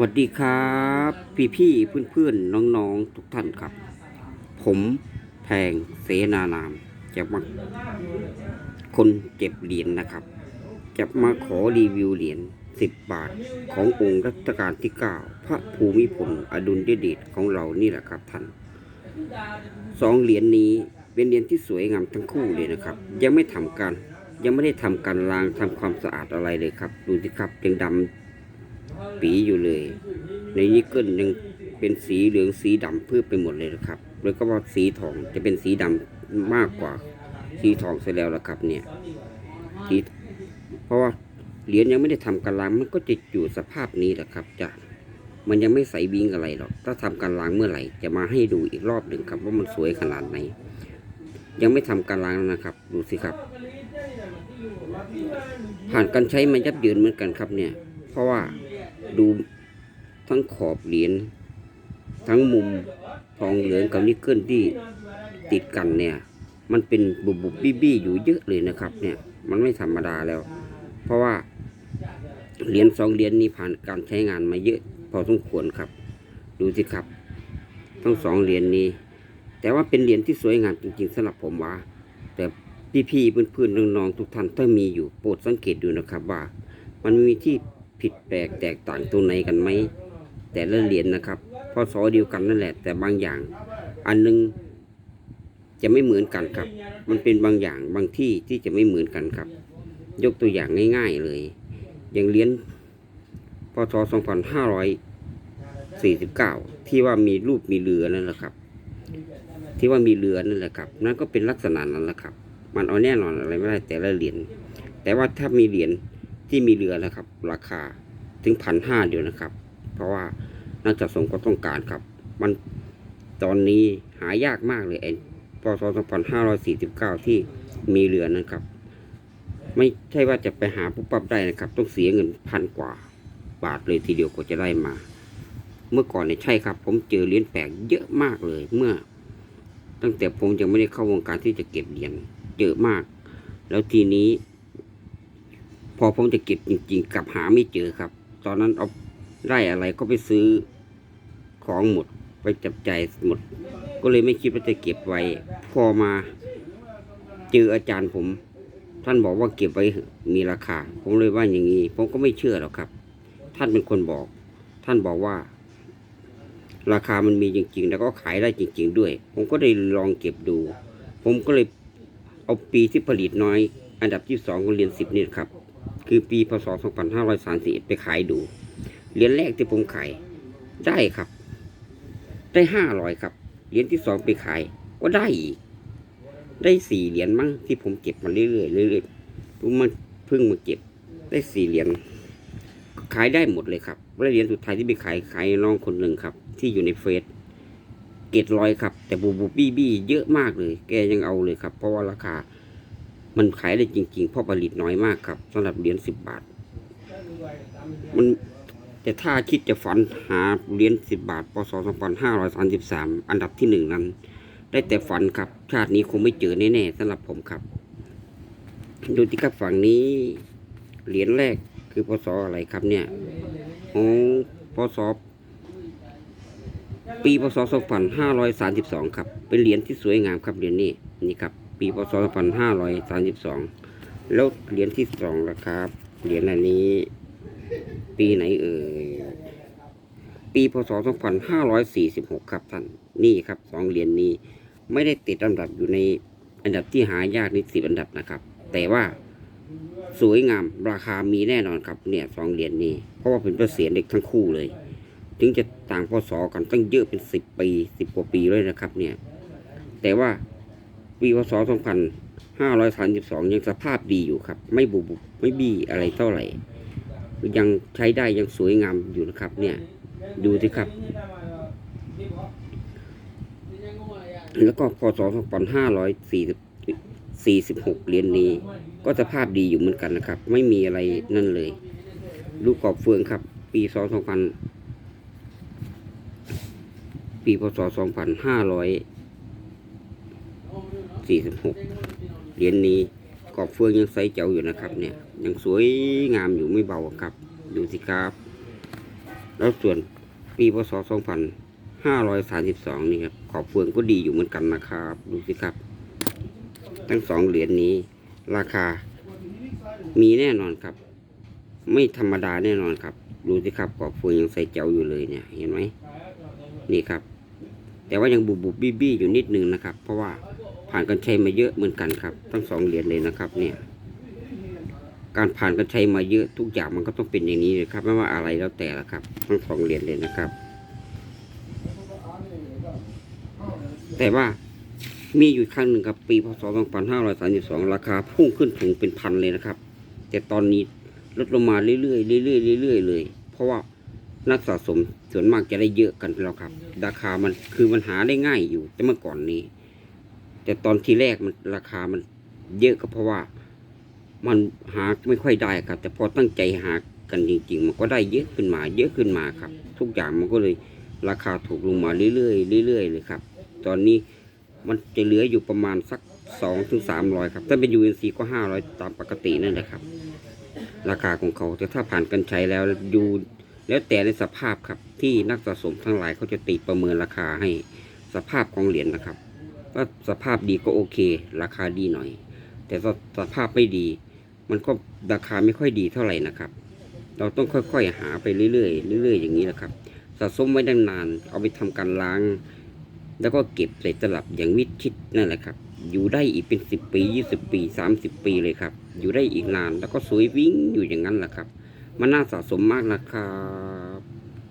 สวัสดีครับ พี่พี่เพื่อนเพื่อนน้องๆ ทุกท่านครับ ผมแพงเสนานามจะมาคนเก็บเหรียญนะครับ จะมาขอรีวิวเหรียญ10บบาทขององค์รัชกาลที่9พระภูมิพลอดุลยเดชของเรานี่แหละครับท่านสองเหรียญนี้เป็นเหรียญที่สวยงามทั้งคู่เลยนะครับ ยังไม่ทำการยังไม่ได้ทำการล้างทำความสะอาดอะไรเลยครับ ดูสิครับยังดำ ปีอยู่เลย ในนี้เกิลยังเป็นสีเหลืองสีดำเพื่อไปหมดเลยนะครับ แล้วก็ว่าสีทองจะเป็นสีดำมากกว่าสีทองเสียแล้วละครับเนี่ยสีเพราะว่าเหรียญยังไม่ได้ทำการล้างมันก็จะอยู่สภาพนี้แหละครับจะมันยังไม่ใสวิงอะไรหรอก ถ้าทำการล้างเมื่อไหร่ จะมาให้ดูอีกรอบหนึ่งครับว่ามันสวยขนาดไหน ยังไม่ทำการล้างนะครับ ดูสิครับ ผ่านการใช้มายับเยินเหมือนกันครับเนี่ย เพราะว่า ดูทั้งขอบเหรียญทั้งมุมทองเหลืองกับนิกเกิลที่ติดกันเนี่ย มันเป็นบุบบุบบี้บี้อยู่เยอะเลยนะครับ เนี่ยมันไม่ธรรมดาแล้ว เพราะว่าเหรียญสองเหรียญนี้ผ่านการใช้งานมาเยอะ พอสมควรครับ ดูสิครับ ทั้งสองเหรียญนี้ แต่ว่าเป็นเหรียญที่สวยงามจริงๆสำหรับผมว่า แต่พี่ๆเพื่อนๆน้องๆทุกท่านถ้ามีอยู่โปรดสังเกตดูนะครับว่า มันมีที่ ผิดแปลกแตกต่างตรงไหนกันไหมแต่ละเหรียญนะครับพอสอเดียวกันนั่นแหละ แต่บางอย่าง อันหนึงจะไม่เหมือนกันครับ มันเป็นบางอย่างบางที่ที่จะไม่เหมือนกันครับ ยกตัวอย่างง่าย ๆเลย อย่างเหรียญพศ2549 ที่ว่ามีรูปมีเรือนั่นแหละครับ ที่ว่ามีเรือนั่นแหละครับ นั่นก็เป็นลักษณะนั้นแหละครับ มันเอาแน่นอนอะไรไม่ได้แต่ละเหรียญแต่ว่าถ้ามีเหรียญ ที่มีเรือนะครับ ราคาถึงพันห้าเดียวนะครับ เพราะว่านักจัดส่งก็ต้องการครับ มันตอนนี้หายากมากเลยไอ้ปศ2549 ที่มีเรือนะครับ ไม่ใช่ว่าจะไปหาปุ๊บปั๊บได้นะครับ ต้องเสียเงินพันกว่า บาทเลยทีเดียวกว่าจะได้มา เมื่อก่อนเนี่ยใช่ครับ ผมเจอเหรียญแปลกเยอะมากเลยเมื่อ ตั้งแต่ผมยังไม่ได้เข้าวงการที่จะเก็บเหรียญเยอะมาก แล้วทีนี้ พอผมจะเก็บจริงๆกลับหาไม่เจอครับ ตอนนั้นเอาได้อะไรก็ไปซื้อของหมดไปจับใจหมด ก็เลยไม่คิดว่าจะเก็บไว้ พอมาเจออาจารย์ผม ท่านบอกว่าเก็บไว้มีราคา ผมเลยว่าอย่างนี้ ผมก็ไม่เชื่อหรอกครับ ท่านเป็นคนบอก ท่านบอกว่า ราคามันมีจริง ๆ แล้วก็ขายได้จริง ๆ ด้วย ผมก็ได้ลองเก็บดู ผมก็เลยเอาปีที่ผลิตน้อย อันดับที่สองของเรียนสิบนี่ครับ คือปีพศ 2531 ไปขายดู เหรียญแรกที่ผมขายได้ครับ ได้ห้าร้อยครับ เหรียญที่สองไปขาย ก็ได้อีก ได้สี่เหรียญมั้งที่ผมเก็บมาเรื่อยๆเรื่อยๆผมมาเพิ่งมาเก็บ ได้สี่เหรียญขายได้หมดเลยครับแล้วเหรียญสุดท้ายที่ไปขายขายน้องคนหนึ่งครับ ที่อยู่ในเฟซเกตร้อยครับ แต่บูบูบี้บี้เยอะมากเลย แกยังเอาเลยครับ เพราะว่าราคา มันขายได้จริง ๆ เพราะผลิตน้อยมากครับสำหรับเหรียญสิบบาท มันแต่ถ้าคิดจะฝันหาเหรียญสิบบาทพศสองพันห้าร้อยสามสิบสามอันดับที่หนึ่งนั้น ได้แต่ฝันครับ ชาตินี้คงไม่เจอแน่ๆสำหรับผมครับ ดูที่ครับฝั่งนี้เหรียญแรกคือพศอะไรครับเนี่ยอ๋อพศปีพศ2532 ครับ เป็นเหรียญที่สวยงามครับเหรียญนี้นี่ครับ ปีพศ2532 แล้วเหรียญที่สองละครับ เหรียญอันนี้ ปีไหนเอ่ย ปีพศ2546 ครับท่าน นี่ครับสองเหรียญนี้ไม่ได้ติดอันดับอยู่ในอันดับที่หายากในสิบอันดับนะครับ แต่ว่าสวยงามราคามีแน่นอนครับเนี่ยสองเหรียญนี้ เพราะว่าเป็นประเสียนเด็กทั้งคู่เลย ถึงจะต่างพศกันตั้งเยอะเป็นสิบปีสิบกว่าปีเลยนะครับเนี่ย แต่ว่า ปีพศสองพันห้าร้อยสามสิบสองยังสภาพดีอยู่ครับ ไม่บุบไม่บี้อะไรเท่าไหร่ ยังใช้ได้ยังสวยงามอยู่นะครับ เนี่ย ดูสิครับ แล้วก็พศสองพันห้าร้อยสี่สิบสี่สิบหกเหรียญนี้ ก็สภาพดีอยู่เหมือนกันนะครับ ไม่มีอะไรนั่นเลย ลูกกอบเฟืองครับ ปีสองพันปีพศ 2546เหรียญนี้กอบเฟืองยังใสเจ๋วอยู่นะครับ เนี่ยยังสวยงามอยู่ไม่เบาครับ ดูสิครับ แล้วส่วนปีพศ2532นี่ครับขอบเฟืองก็ดีอยู่เหมือนกันนะครับ ดูสิครับ ทั้งสองเหรียญนี้ ราคา มีแน่นอนครับ ไม่ธรรมดาแน่นอนครับ ดูสิครับขอบเฟืองยังใส่เจ้าอยู่เลยเนี่ย เห็นไหมนี่ครับ แต่ว่ายังบุบบุบบี้บี้อยู่นิดนึงนะครับ เพราะว่า ผ่านกันใช้มาเยอะเหมือนกันครับ ทั้งสองเหรียญเลยนะครับเนี่ย การผ่านกันใช้มาเยอะทุกอย่างมันก็ต้องเป็นอย่างนี้เลยครับ ไม่ว่าอะไรแล้วแต่ละครับ ทั้งสองเหรียญเลยนะครับ แต่ว่ามีอยู่ครั้งหนึ่งครับปีพศ 2532 ราคาพุ่งขึ้นถึงเป็นพันเลยนะครับ แต่ตอนนี้ลดลงมาเรื่อยๆเรื่อยๆเรื่อยๆเลย เพราะว่านักสะสมส่วนมากจะได้เยอะกันแล้วครับ ราคามันคือมันหาได้ง่ายอยู่แต่เมื่อก่อนนี้ แต่ตอนที่แรกมันราคามันเยอะก็เพราะว่า มันหาไม่ค่อยได้ครับ แต่พอตั้งใจหากันจริง ๆ มันก็ได้เยอะขึ้นมา เยอะขึ้นมาครับ ทุกอย่างมันก็เลยราคาถูกลงมาเรื่อยๆเรื่อยๆเลยครับ ตอนนี้มันจะเหลืออยู่ประมาณสักสองถึงสามร้อยครับ ถ้าเป็น UNC ก็ห้าร้อยตามปกตินั่นแหละครับ ราคาของเขาแต่ถ้าผ่านกันใช้แล้วอยู่แล้วแต่ในสภาพครับที่นักสะสมทั้งหลายเขาจะตีประเมินราคาให้สภาพของเหรียญนะครับ ถ้าสภาพดีก็โอเค ราคาดีหน่อย แต่ถ้าสภาพไม่ดี มันก็ราคาไม่ค่อยดีเท่าไหร่นะครับ เราต้องค่อยๆหาไปเรื่อยๆเรื่อยๆอย่างนี้แหละครับสะสมไว้ได้นานเอาไปทำการล้าง แล้วก็เก็บใส่ตลับอย่างมิชิดนั่นแหละครับ อยู่ได้อีกเป็นสิบปียี่สิบปีสามสิบปีเลยครับ อยู่ได้อีกนานแล้วก็สวยวิ่งอยู่อย่างนั้นแหละครับ มันน่าสะสมมากนะครับ